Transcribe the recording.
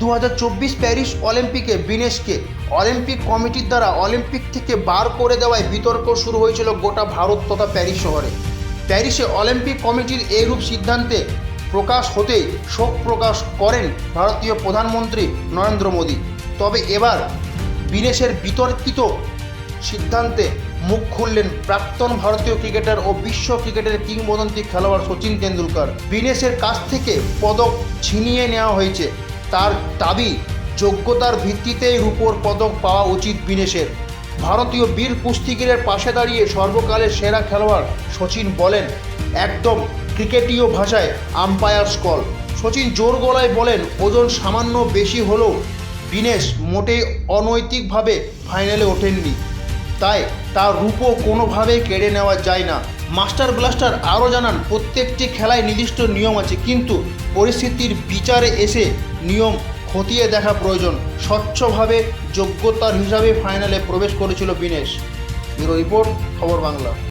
দু হাজার চব্বিশ প্যারিস অলিম্পিকে বিনেশকে অলিম্পিক কমিটির দ্বারা অলিম্পিক থেকে বার করে দেওয়ায় বিতর্ক শুরু হয়েছিল গোটা ভারত তথা প্যারিস শহরে। প্যারিসে অলিম্পিক কমিটির এইরূপ সিদ্ধান্তে প্রকাশ হতেই শোক প্রকাশ করেন ভারতীয় প্রধানমন্ত্রী নরেন্দ্র মোদী। তবে এবার বিনেশের বিতর্কিত সিদ্ধান্তে মুখ খুললেন প্রাক্তন ভারতীয় ক্রিকেটার ও বিশ্ব ক্রিকেটের কিংবদন্তি খেলোয়াড় সচিন তেন্ডুলকর। বিনেশের কাছ থেকে পদক ছিনিয়ে নেওয়া হয়েছে তার দাবি, যোগ্যতার ভিত্তিতেই রূপোর পদক পাওয়া উচিত বিনেশের। ভারতীয় বীর কুস্তিগিরের পাশে দাঁড়িয়ে সর্বকালের সেরা খেলোয়াড় সচিন বলেন, একদম ক্রিকেটীয় ভাষায় আম্পায়ার্স কল সচিন জোর গলায় বলেন, ওজন সামান্য বেশি হলেও বিনেশ মোটেই অনৈতিকভাবে ফাইনালে ওঠেননি। তাই তার রূপও কোনোভাবেই কেড়ে নেওয়া যায় না। মাস্টার ব্লাস্টার আরও জানান, প্রত্যেকটি খেলায় নির্দিষ্ট নিয়ম আছে, কিন্তু পরিস্থিতির বিচারে এসে নিয়ম খতিয়ে দেখা প্রয়োজন। স্বচ্ছভাবে যোগ্যতার হিসাবে ফাইনালে প্রবেশ করেছিল বিনেশ। ব্যুরো রিপোর্ট, খবর বাংলা।